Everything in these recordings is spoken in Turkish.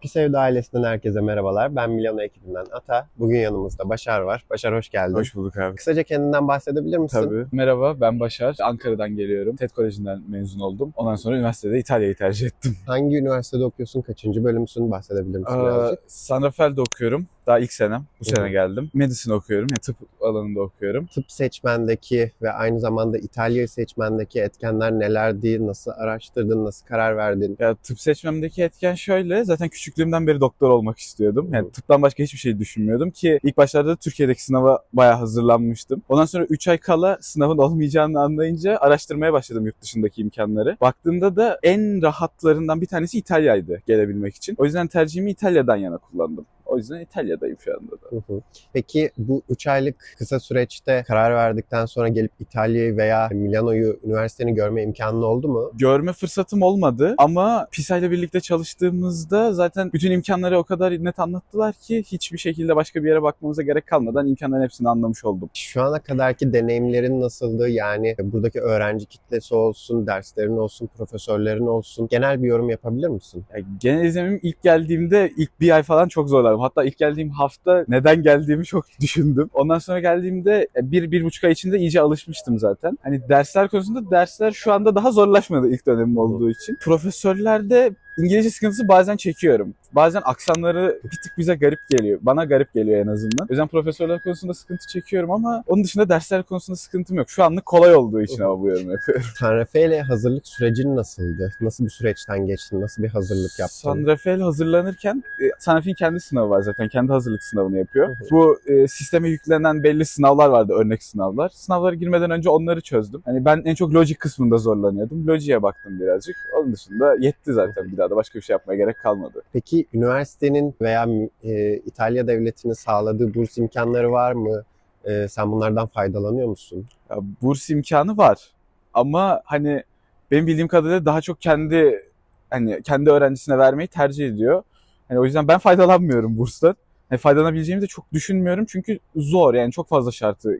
Pis Evde ailesinden herkese merhabalar. Ben Milano ekibinden Ata. Bugün yanımızda Başar var. Başar hoş geldin. Hoş bulduk abi. Kısaca kendinden bahsedebilir misin? Tabii. Merhaba ben Başar. Ankara'dan geliyorum. TED Koleji'nden mezun oldum. Ondan sonra üniversitede İtalya'yı tercih ettim. Hangi üniversitede okuyorsun? Kaçıncı bölümsün? Bahsedebilir misin Aa, birazcık? San Rafael'de okuyorum. Daha ilk senem. Bu Hı hı. sene geldim. Medicine okuyorum. Yani tıp alanında okuyorum. Tıp seçmendeki ve aynı zamanda İtalya seçmendeki etkenler nelerdi? Nasıl araştırdın? Nasıl karar verdin? Ya tıp seçmemdeki etken şöyle. Zaten küçüklüğümden beri doktor olmak istiyordum. Yani tıptan başka hiçbir şey düşünmüyordum ki ilk başlarda da Türkiye'deki sınava bayağı hazırlanmıştım. Ondan sonra 3 ay kala sınavın olmayacağını anlayınca araştırmaya başladım yurt dışındaki imkanları. Baktığımda da en rahatlarından bir tanesi İtalya'ydı gelebilmek için. O yüzden tercihimi İtalya'dan yana kullandım. O yüzden İtalya'dayım şu anda da. Hı hı. Peki bu 3 aylık kısa süreçte karar verdikten sonra gelip İtalya'yı veya Milano'yu, üniversiteni görme imkanın oldu mu? Görme fırsatım olmadı ama PISA ile birlikte çalıştığımızda zaten bütün imkanları o kadar net anlattılar ki hiçbir şekilde başka bir yere bakmamıza gerek kalmadan imkanların hepsini anlamış oldum. Şu ana kadarki deneyimlerin nasıldı? Yani buradaki öğrenci kitlesi olsun, derslerin olsun, profesörlerin olsun. Genel bir yorum yapabilir misin? Yani genel izlemim ilk geldiğimde ilk bir ay falan çok zorladım. Hatta ilk geldiğim hafta neden geldiğimi çok düşündüm. Ondan sonra geldiğimde e, bir, bir buçuk ay içinde iyice alışmıştım zaten. Hani dersler konusunda dersler şu anda daha zorlaşmadı ilk dönemim olduğu için. Profesörlerde İngilizce sıkıntısı bazen çekiyorum. Bazen aksanları bir tık bize garip geliyor. Bana garip geliyor en azından. O yüzden profesörler konusunda sıkıntı çekiyorum ama onun dışında dersler konusunda sıkıntım yok. Şu anlık kolay olduğu için ama bu yorum yapıyorum. San Rafael'e hazırlık sürecin nasıldı? Nasıl bir süreçten geçtin? Nasıl bir hazırlık yaptın? San Rafael hazırlanırken e, San Rafael'in kendi sınavı var zaten. Kendi hazırlık sınavını yapıyor. Hı hı. Bu e, sisteme yüklenen belli sınavlar vardı. Örnek sınavlar. Sınavlara girmeden önce onları çözdüm. Hani ben en çok logic kısmında zorlanıyordum. Logic'e baktım birazcık. Onun dışında yetti zaten. Bir daha da başka bir şey yapmaya gerek kalmadı. Peki üniversitenin veya e, İtalya devletinin sağladığı burs imkanları var mı? E, sen bunlardan faydalanıyor musun? Ya, burs imkanı var. Ama hani benim bildiğim kadarıyla daha çok kendi hani kendi öğrencisine vermeyi tercih ediyor. Hani o yüzden ben faydalanmıyorum burstan. Hani faydalanabileceğimi de çok düşünmüyorum çünkü zor yani çok fazla şartı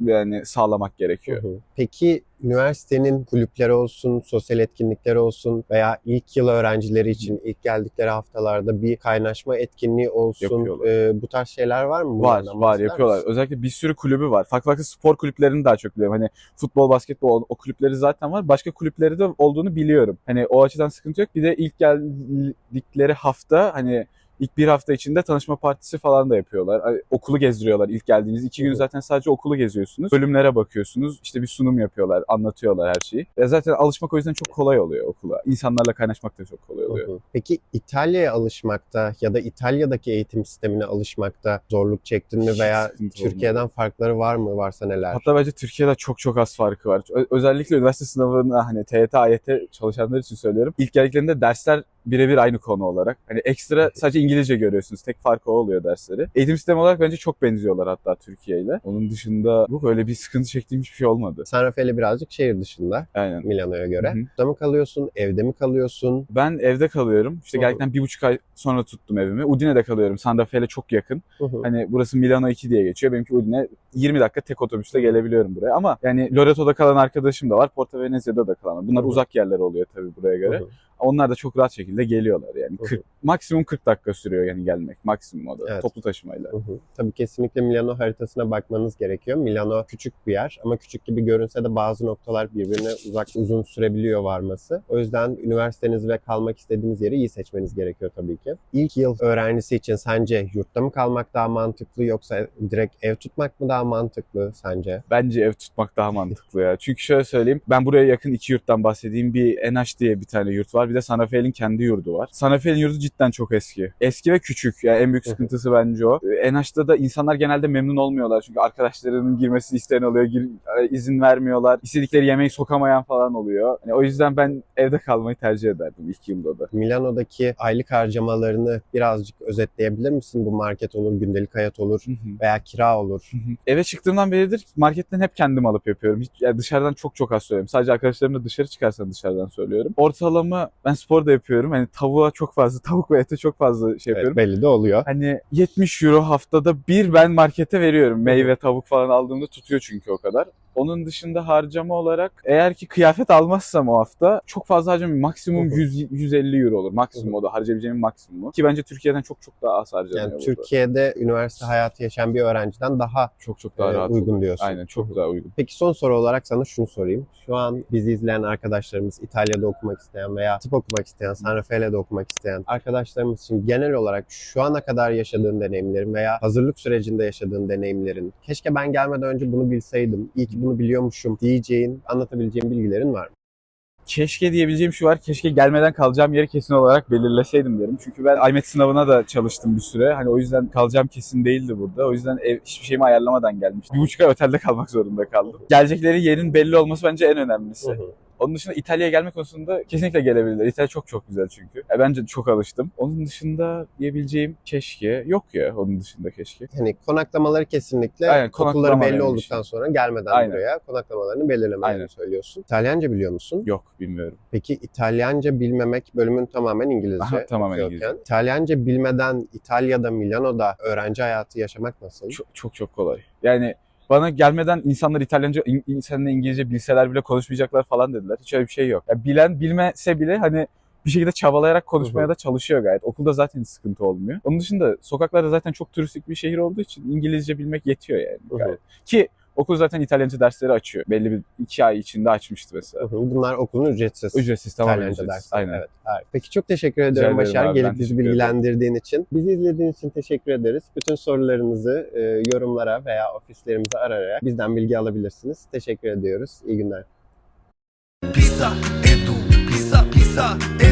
yani sağlamak gerekiyor. Hı hı. Peki üniversitenin kulüpleri olsun, sosyal etkinlikleri olsun veya ilk yıl öğrencileri için ilk geldikleri haftalarda bir kaynaşma etkinliği olsun. E, bu tarz şeyler var mı? Var, Bunlardan var yapıyorlar. misin? Özellikle bir sürü kulübü var. Farklı farklı spor kulüplerini daha çok biliyorum. Hani futbol, basketbol o kulüpleri zaten var. Başka kulüpleri de olduğunu biliyorum. Hani o açıdan sıkıntı yok. Bir de ilk geldikleri hafta hani ilk bir hafta içinde tanışma partisi falan da yapıyorlar. Okulu gezdiriyorlar ilk geldiğiniz. iki gün zaten sadece okulu geziyorsunuz. Bölümlere bakıyorsunuz. İşte bir sunum yapıyorlar, anlatıyorlar her şeyi. Ve zaten alışmak o yüzden çok kolay oluyor okula. İnsanlarla kaynaşmak da çok kolay oluyor. Hı hı. Peki İtalya'ya alışmakta ya da İtalya'daki eğitim sistemine alışmakta zorluk çektin mi veya Türkiye'den farkları var mı? Varsa neler? Hatta bence Türkiye'de çok çok az farkı var. Özellikle üniversite sınavına hani TYT, AYT çalışanlar için söylüyorum. İlk geldiklerinde dersler birebir aynı konu olarak. Hani ekstra sadece İngilizce görüyorsunuz. Tek farkı o oluyor dersleri. Eğitim sistemi olarak bence çok benziyorlar hatta Türkiye ile. Onun dışında bu böyle bir sıkıntı çektiğim hiçbir şey olmadı. San Rafael'e birazcık şehir dışında Aynen. Milano'ya göre. Burada mı kalıyorsun? Evde mi kalıyorsun? Ben evde kalıyorum. İşte Hı hı. geldikten bir buçuk ay sonra tuttum evimi. Udine'de kalıyorum. San Rafael'e çok yakın. Hı hı. Hani burası Milano 2 diye geçiyor. Benimki Udine 20 dakika tek otobüsle gelebiliyorum buraya. Ama yani Loreto'da kalan arkadaşım da var. Porto Venezia'da da kalan. Bunlar Hı hı. uzak yerler oluyor tabii buraya göre. Hı hı. Onlar da çok rahat şekilde geliyorlar yani. Hı hı. 40, maksimum 40 dakika sürüyor yani gelmek. Maksimum o da. Evet. Toplu taşımayla. Hı hı. Tabii kesinlikle Milano haritasına bakmanız gerekiyor. Milano küçük bir yer ama küçük gibi görünse de bazı noktalar birbirine uzak uzun sürebiliyor varması. O yüzden üniversiteniz ve kalmak istediğiniz yeri iyi seçmeniz gerekiyor tabii ki. İlk yıl öğrencisi için sence yurtta mı kalmak daha mantıklı yoksa direkt ev tutmak mı daha mantıklı sence? Bence ev tutmak daha mantıklı ya. Çünkü şöyle söyleyeyim. Ben buraya yakın iki yurttan bahsedeyim. Bir NH diye bir tane yurt var. Bir de San Rafael'in kendi yurdu var. San Rafael'in yurdu cidden çok eski. Eski ve küçük. Yani en büyük sıkıntısı bence o. Ee, NH'da da insanlar genelde memnun olmuyorlar. Çünkü arkadaşlarının girmesi isteyen oluyor. Gir, e, izin vermiyorlar. İstedikleri yemeği sokamayan falan oluyor. Yani o yüzden ben evde kalmayı tercih ederdim ilk yılda da. Milano'daki aylık harcamalarını birazcık özetleyebilir misin? Bu market olur, gündelik hayat olur veya kira olur. Eve çıktığımdan beridir marketten hep kendim alıp yapıyorum. Hiç, yani dışarıdan çok çok az söylüyorum. Sadece arkadaşlarımla dışarı çıkarsan dışarıdan söylüyorum. Ortalama ben spor da yapıyorum. Hani tavuğa çok fazla, tavuk ve ete çok fazla şey Evet, yapıyorum. belli de oluyor. Hani 70 euro haftada bir ben markete veriyorum. Meyve, tavuk falan aldığımda tutuyor çünkü o kadar. Onun dışında harcama olarak eğer ki kıyafet almazsam o hafta çok fazla harcamam. Maksimum Hı hı. 100, 150 euro olur. Maksimum o da harcayabileceğim maksimumu. Ki bence Türkiye'den çok çok daha az harcanıyor Yani. Türkiye'de üniversite hayatı yaşayan bir öğrenciden daha çok çok daha e, rahat uygun olur. diyorsun. Aynen çok daha uygun. Peki son soru olarak sana şunu sorayım. Şu an bizi izleyen arkadaşlarımız İtalya'da okumak isteyen veya tıp okumak isteyen, San Rafael'de okumak isteyen arkadaşlarımız için genel olarak şu ana kadar yaşadığın deneyimlerin veya hazırlık sürecinde yaşadığın deneyimlerin keşke ben gelmeden önce bunu bilseydim, iyi ki bunu biliyormuşum diyeceğin, anlatabileceğin bilgilerin var mı? Keşke diyebileceğim şu var. Keşke gelmeden kalacağım yeri kesin olarak belirleseydim derim. Çünkü ben IMET sınavına da çalıştım bir süre. Hani o yüzden kalacağım kesin değildi burada. O yüzden ev, hiçbir şeyimi ayarlamadan gelmiştim. Bir buçuk ay otelde kalmak zorunda kaldım. Gelecekleri yerin belli olması bence en önemlisi. Hı hı. Onun dışında İtalya'ya gelme konusunda kesinlikle gelebilirler. İtalya çok çok güzel çünkü. E, bence çok alıştım. Onun dışında diyebileceğim keşke yok ya onun dışında keşke. Yani konaklamaları kesinlikle Aynen, okulları konaklama belli olduktan sonra gelmeden Aynen. buraya konaklamalarını belirlemelerini Aynen. söylüyorsun. İtalyanca biliyor musun? Yok bilmiyorum. Peki İtalyanca bilmemek bölümün tamamen İngilizce. Aha, tamamen. İngilizce. İtalyanca bilmeden İtalya'da, Milano'da öğrenci hayatı yaşamak nasıl? Çok çok çok kolay. Yani bana gelmeden insanlar İtalyanca, seninle İngilizce bilseler bile konuşmayacaklar falan dediler. Hiç öyle bir şey yok. Ya bilen bilmese bile hani bir şekilde çabalayarak konuşmaya da çalışıyor gayet. Okulda zaten sıkıntı olmuyor. Onun dışında sokaklarda zaten çok turistik bir şehir olduğu için İngilizce bilmek yetiyor yani gayet. Ki okul zaten İtalyanca dersleri açıyor. Belli bir iki ay içinde açmıştı mesela. Hı hı. Bunlar okulun ücretsiz. Ücretsiz tamamen İtalyanca ücretsiz. dersleri. Aynen. Evet, harika. Peki çok teşekkür ediyorum ederim Başar. abi, Gelip bizi bilgilendirdiğin için. Bizi izlediğin için teşekkür ederiz. Bütün sorularınızı e, yorumlara veya ofislerimize arayarak bizden bilgi alabilirsiniz. Teşekkür ediyoruz. İyi günler. Pizza, Edu, pizza, pizza, Edu.